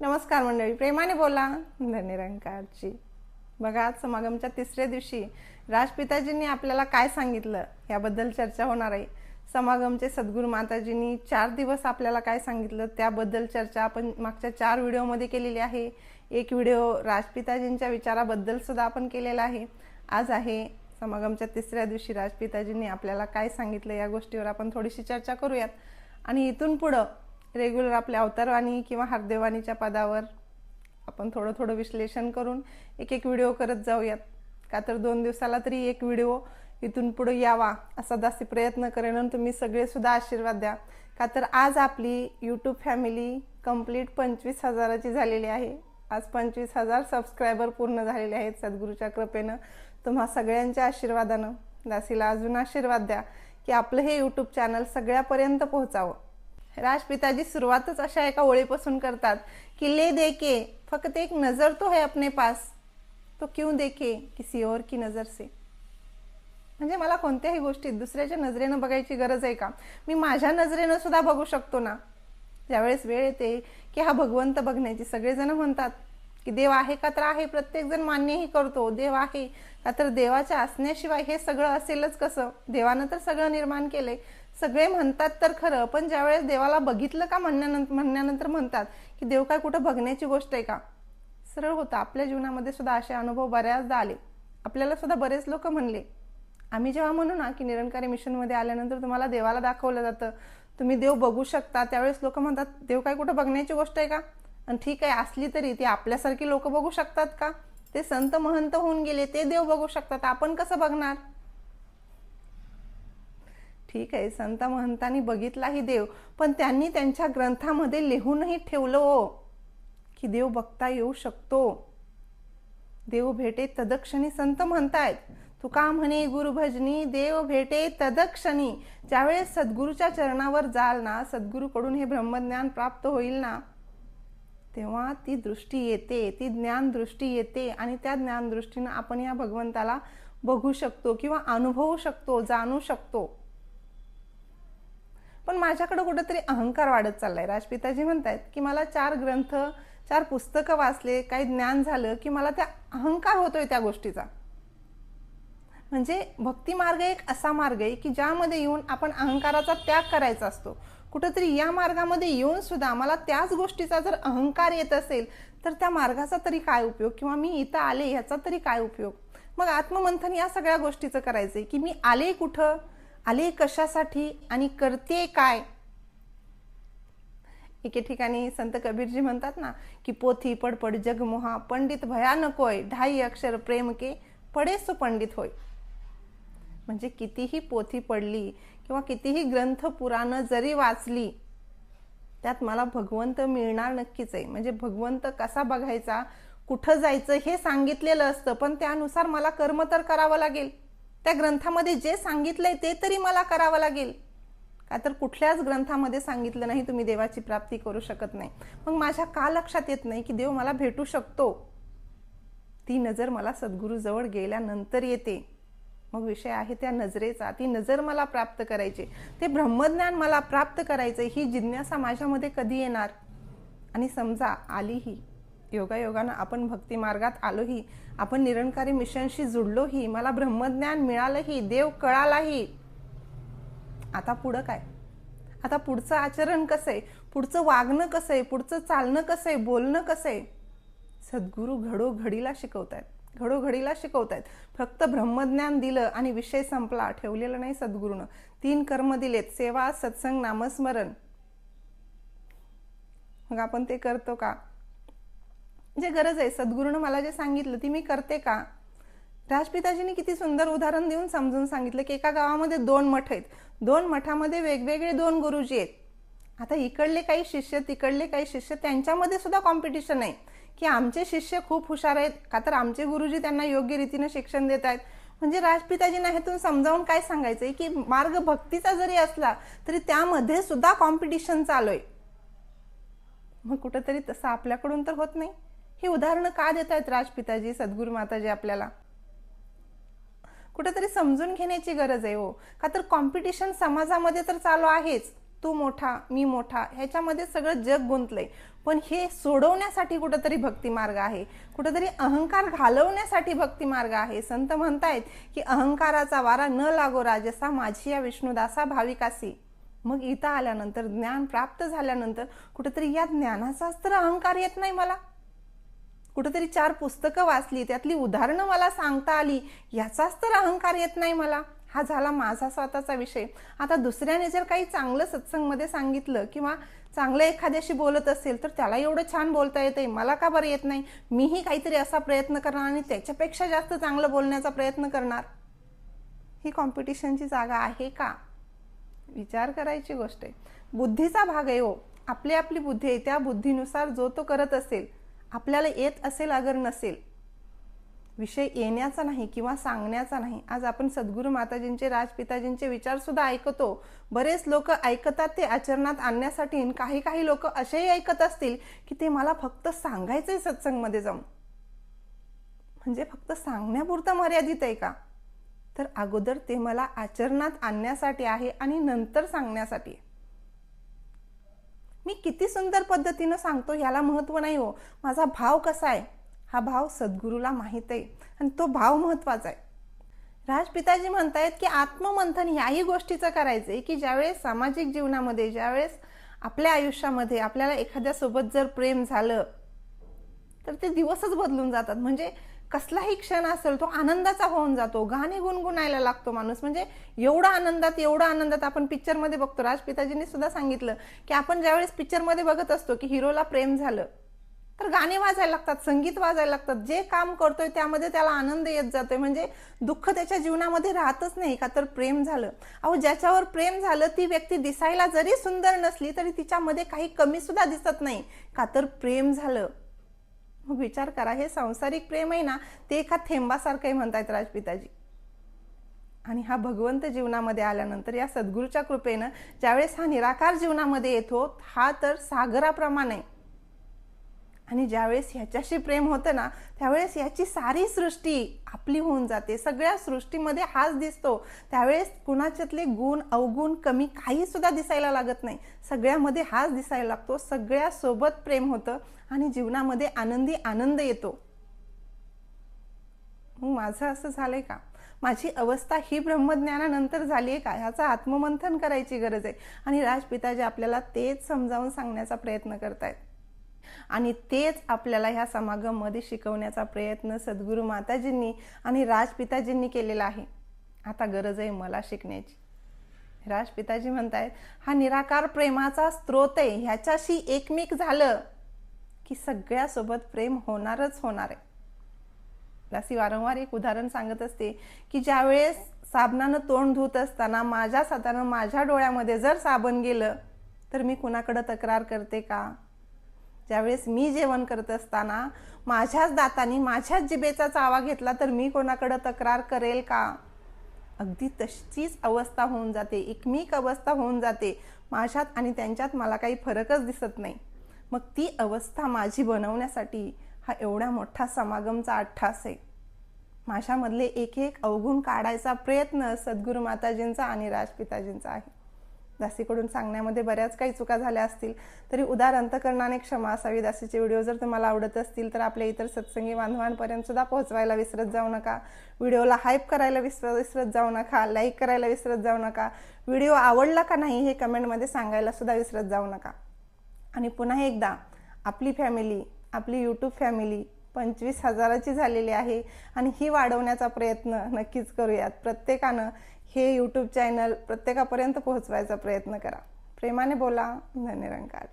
नमस्कार मंडळी प्रेमाने बोला. धनिरंकारची बघा आज समागमच्या तिसऱ्या दिवशी राजपिताजींनी आपल्याला काय सांगितलं याबद्दल चर्चा होणार आहे. समागमचे सद्गुरू माताजींनी चार दिवस आपल्याला काय सांगितलं त्याबद्दल चर्चा आपण मागच्या चार व्हिडिओमध्ये केलेली आहे. एक व्हिडिओ राजपिताजींच्या विचाराबद्दल सुद्धा आपण केलेला आहे. आज आहे समागमच्या तिसऱ्या दिवशी राजपिताजींनी आपल्याला काय सांगितलं या गोष्टीवर आपण थोडीशी चर्चा करूयात. आणि इथून पुढं रेग्युलर आपल्या अवतारवाणी किंवा हरदेवानीच्या पदावर आपण थोडं थोडं विश्लेषण करून एक एक व्हिडिओ करत जाऊयात. का तर दोन दिवसाला तरी एक व्हिडिओ इथून पुढे यावा असा जास्ती प्रयत्न करेन आणि तुम्ही सगळेसुद्धा आशीर्वाद द्या. का तर आज आपली यूट्यूब फॅमिली कंप्लीट पंचवीस हजाराची झालेली आहे. आज पंचवीस हजार सबस्क्रायबर पूर्ण झालेले आहेत सद्गुरूच्या कृपेनं. तुम्हा सगळ्यांच्या आशीर्वादानं. दासीला अजून आशीर्वाद द्या की आपलं हे यूट्यूब चॅनल सगळ्यापर्यंत पोहोचावं. राजपिताजी सुरुवातच अशा एका ओळीपासून करतात की ले देके फक्त एक नजर तो है अपने पास. तो क्यों देखे? किसी और की नजर से. म्हणजे मला कोणत्याही गोष्टीत दुसऱ्याच्या नजरेनं बघायची गरज आहे का? मी माझ्या नजरेनं सुद्धा बघू शकतो ना? ज्यावेळेस वेळ येते की हा भगवंत बघण्याची सगळेजण म्हणतात की देव आहे का तर आहे प्रत्येक जण मान्यही करतो. देव आहे का तर देवाच्या असण्याशिवाय हे सगळं असेलच कसं? देवानं तर सगळं निर्माण केलंय. सगळे म्हणतात तर खरं पण ज्यावेळेस देवाला बघितलं का म्हणण्यानंतर म्हणण्यानंतर म्हणतात की देव काय कुठं बघण्याची गोष्ट आहे का? सरळ होतं. आपल्या जीवनामध्ये सुद्धा असे अनुभव बऱ्याचदा आले. आपल्याला सुद्धा बरेच लोक म्हणले. आम्ही जेव्हा म्हणू ना की निरंकारी मिशनमध्ये आल्यानंतर तुम्हाला देवाला दाखवलं जातं तुम्ही देव बघू शकता त्यावेळेस लोक म्हणतात देव काय कुठं बघण्याची गोष्ट आहे का? आणि ठीक आहे असली तरी ती आपल्यासारखी लोक बघू शकतात का? ते संत महंत होऊन गेले ते देव बघू शकतात. आपण कसं बघणार? ठीक आहे संत महंतांनी बघितलाही देव पण त्यांनी त्यांच्या ग्रंथामध्ये लिहूनही ठेवलं हो की देव बघता येऊ शकतो. देव भेटे तदक्षणी संत म्हणतायत तुका म्हणे गुरुभजनी देव भेटे तदक्षणी. ज्यावेळेस सद्गुरूच्या चरणावर जाल ना सद्गुरूकडून हे ब्रह्मज्ञान प्राप्त होईल ना तेव्हा ती दृष्टी येते ती ज्ञान दृष्टी येते आणि त्या ज्ञान दृष्टीनं आपण या भगवंताला बघू शकतो किंवा अनुभवू शकतो जाणू शकतो. पण माझ्याकडं कुठंतरी अहंकार वाढत चाललाय. राजपिताजी म्हणतायत की मला चार ग्रंथ चार पुस्तकं वाचले काही ज्ञान झालं की मला त्या अहंकार होतोय त्या गोष्टीचा. म्हणजे भक्ती मार्ग एक असा मार्ग आहे की ज्यामध्ये येऊन आपण अहंकाराचा त्याग करायचा असतो. कुठंतरी या मार्गामध्ये येऊन सुद्धा मला त्याच गोष्टीचा जर अहंकार येत असेल तर त्या मार्गाचा तरी काय उपयोग? किंवा मी इथं आले ह्याचा तरी काय उपयोग? मग आत्ममंथन या सगळ्या गोष्टीचं करायचं आहे की मी आले कुठं? आले कशासाठी आणि करते काय? एके ठिकाणी संत कबीरजी म्हणतात ना की पोथी पडपड जगमोहा पंडित भयानकोय ढाई अक्षर प्रेम के पडे सो पंडित होय. म्हणजे कितीही पोथी पडली किंवा कितीही ग्रंथ पुराणं जरी वाचली त्यात मला भगवंत मिळणार नक्कीच आहे. म्हणजे भगवंत कसा बघायचा कुठं जायचं हे सांगितलेलं असतं पण त्यानुसार मला कर्म तर करावं लागेल. त्या ग्रंथामध्ये जे सांगितलंय ते तरी मला करावं लागेल. का तर कुठल्याच ग्रंथामध्ये सांगितलं नाही तुम्ही देवाची प्राप्ती करू शकत नाही. मग माझ्या का लक्षात येत नाही की देव मला भेटू शकतो? ती नजर मला सद्गुरूजवळ गेल्यानंतर येते. मग विषय आहे त्या नजरेचा. ती नजर मला प्राप्त करायची. ते ब्रह्मज्ञान मला प्राप्त करायचं ही जिज्ञासा माझ्यामध्ये कधी येणार? आणि समजा आलीही योगायोगानं आपण भक्ती मार्गात आलोही आपण निरंकारी मिशनशी जुडलोही मला ब्रह्मज्ञान मिळालंही देव कळालाही. आता पुढं काय? आता पुढचं आचरण कसं आहे? पुढचं वागणं कसं आहे? पुढचं चालणं कसं आहे? बोलणं कसं आहे? सद्गुरू घडोघडीला शिकवत आहेत घडोघडीला शिकवत आहेत फक्त ब्रह्मज्ञान दिलं आणि विषय संपला ठेवलेलं नाही सद्गुरूनं. तीन कर्म दिलेत. सेवा सत्संग नामस्मरण. मग आपण ते करतो का? जे गरज आहे सद्गुरूनं मला जे सांगितलं ती मी करते का? राजपिताजींनी किती सुंदर उदाहरण देऊन समजून सांगितलं की एका गावामध्ये दोन मठ आहेत. दोन मठामध्ये वेगवेगळे दोन गुरुजी आहेत. आता इकडले काही शिष्य तिकडले काही शिष्य त्यांच्यामध्ये सुद्धा कॉम्पिटिशन आहे. की आमचे शिष्य खूप हुशार आहेत का तर आमचे गुरुजी त्यांना योग्य रीतीने शिक्षण देत आहेत. म्हणजे राजपिताजींना ह्यातून समजावून काय सांगायचंय की मार्ग भक्तीचा जरी असला तरी त्यामध्ये सुद्धा कॉम्पिटिशन चालू आहे. मग कुठंतरी तसं आपल्याकडून तर होत नाही. ही उदाहरणं का देत आहेत राजपिताजी सद्गुरू माताजी आपल्याला? कुठेतरी समजून घेण्याची गरज आहे हो. का तर कॉम्पिटिशन समाजामध्ये तर चालू आहेच. तू मोठा मी मोठा ह्याच्यामध्ये सगळं जग गुंतलंय. पण हे सोडवण्यासाठी कुठंतरी भक्तिमार्ग आहे. कुठंतरी अहंकार घालवण्यासाठी भक्तिमार्ग आहे. संत म्हणतायत की अहंकाराचा वारा न लागो राजसा माझी या विष्णुदासा भाविकासी. मग इथं आल्यानंतर ज्ञान प्राप्त झाल्यानंतर कुठंतरी या ज्ञानाचाच तर अहंकार येत नाही मला. कुठंतरी चार पुस्तकं वाचली त्यातली उदाहरणं मला सांगता आली याचाच तर अहंकार येत नाही मला. हा झाला माझा स्वतःचा विषय. आता दुसऱ्याने जर काही चांगलं सत्संगमध्ये सांगितलं किंवा चांगलं एखाद्याशी बोलत असेल तर त्याला एवढं छान बोलता येते मला का बरं येत नाही? मीही काहीतरी असा प्रयत्न करणार आणि त्याच्यापेक्षा जास्त चांगलं बोलण्याचा प्रयत्न करणार? ही कॉम्पिटिशनची जागा आहे का? विचार करायची गोष्ट आहे. बुद्धीचा भाग आहे हो. आपली आपली बुद्धी आहे. त्या बुद्धीनुसार जो तो करत असेल आपल्याला येत असेल अगर नसेल विषय येण्याचा नाही किंवा सांगण्याचा नाही आज आपण सद्गुरू माताजींचे राजपिताजींचे विचारसुद्धा ऐकतो. बरेच लोक ऐकतात ते आचरणात आणण्यासाठी आणि काही काही लोक असेही ऐकत असतील की ते मला फक्त सांगायचंय सत्संगमध्ये जाऊन. म्हणजे फक्त सांगण्यापुरतं मर्यादित आहे का? तर अगोदर ते मला आचरणात आणण्यासाठी आहे आणि नंतर सांगण्यासाठी आहे. मी किती सुंदर पद्धतीनं सांगतो ह्याला महत्त्व नाही हो. माझा भाव कसा आहे? हा भाव सद्गुरूला माहीत आहे आणि तो भाव महत्त्वाचा आहे. राजपिताजी म्हणतायत की आत्ममंथन याही गोष्टीचं करायचं आहे की ज्यावेळेस सामाजिक जीवनामध्ये ज्यावेळेस आपल्या आयुष्यामध्ये आपल्याला एखाद्यासोबत जर प्रेम झालं तर ते दिवसच बदलून जातात. म्हणजे कसलाही क्षण असेल तो आनंदाचा होऊन जातो. गाणे गुणगुणायला लागतो माणूस. म्हणजे एवढा आनंदात एवढा आनंदात आपण पिक्चरमध्ये बघतो. राजपिताजींनी सुद्धा सांगितलं की आपण ज्यावेळेस पिक्चरमध्ये बघत असतो की हिरोला प्रेम झालं तर गाणे वाजायला लागतात संगीत वाजायला लागतात. जे काम करतोय त्यामध्ये त्याला आनंद येत जातोय. म्हणजे दुःख त्याच्या जीवनामध्ये राहतच नाही का? तर प्रेम झालं. अहो ज्याच्यावर प्रेम झालं ती व्यक्ती दिसायला जरी सुंदर नसली तरी तिच्यामध्ये काही कमी सुद्धा दिसत नाही का? तर प्रेम झालं. विचार करा हे सांसारिक प्रेम आहे ना ते एका थेंबासारखं आहे म्हणतायत राजपिताजी. आणि हा भगवंत जीवनामध्ये आल्यानंतर या सद्गुरूच्या कृपेनं ज्यावेळेस हा निराकार जीवनामध्ये येतो हा तर सागराप्रमाणे. आणि ज्यावेळेस ह्याच्याशी प्रेम होतं ना त्यावेळेस याची सारी सृष्टी आपली होऊन जाते. सगळ्या सृष्टीमध्ये हाच दिसतो. त्यावेळेस कुणाच्यातले गुण अवगुण कमी काही सुद्धा दिसायला लागत नाही. सगळ्यामध्ये हाच दिसायला लागतो. सगळ्यासोबत प्रेम होतं आणि जीवनामध्ये आनंदी आनंद येतो. मग माझं असं झालंय का? माझी अवस्था ही ब्रह्मज्ञानानंतर झाली आहे का? ह्याचं आत्ममंथन करायची गरज आहे. आणि राजपिताजी आपल्याला तेच समजावून सांगण्याचा प्रयत्न करतायत. आणि तेच आपल्याला ह्या समागममध्ये शिकवण्याचा प्रयत्न सद्गुरू माताजींनी आणि राजपिताजींनी केलेला आहे. आता गरज आहे मला शिकण्याची. राजपिताजी म्हणतायत हा निराकार प्रेमाचा स्त्रोत आहे. ह्याच्याशी एकमेक झालं की सगळ्यासोबत प्रेम होणारच होणार आहे. दासी वारंवार एक उदाहरण सांगत असते की ज्यावेळेस साबणानं तोंड धुत असताना माझ्या सातानं माझ्या डोळ्यामध्ये जर साबण गेलं तर मी कुणाकडं तक्रार करते का? ज्यावेळेस मी जेवण करत असताना माझ्याच दातानी माझ्याच जिबेचा चावा घेतला तर मी कोणाकडं तक्रार करेल का? अगदी तशीच अवस्था होऊन जाते. एकमेक अवस्था होऊन जाते. माझ्यात आणि त्यांच्यात मला काही फरकच दिसत नाही. मग ती अवस्था माझी बनवण्यासाठी हा एवढा मोठा समागमचा अठ्ठास आहे. माझ्यामधले एक एक अवगुण काढायचा प्रयत्न सद्गुरू माताजींचा आणि राजपिताजींचा आहे. दासीकडून सांगण्यामध्ये बऱ्याच काही चुका झाल्या असतील तरी उदार अंतकरणाने क्षमा असावी. दासीचे व्हिडिओ जर तुम्हाला आवडत असतील तर आपल्या इतर सत्संगी बांधवांपर्यंत सुद्धा पोहोचवायला विसरत जाऊ नका. व्हिडिओला हाईप करायला विसर विसरत जाऊ नका. लाईक करायला विसरत जाऊ नका. व्हिडिओ आवडला का नाही हे कमेंटमध्ये सांगायला सुद्धा विसरत जाऊ नका. आणि पुन्हा एकदा आपली फॅमिली आपली यूट्यूब फॅमिली पंचवीस हजाराची झालेली आहे आणि ही वाढवण्याचा प्रयत्न नक्कीच करूयात. प्रत्येकानं हे यूट्यूब चॅनल प्रत्येकापर्यंत पोहोचवायचा प्रयत्न करा. प्रेमाने बोला धन्यरंकार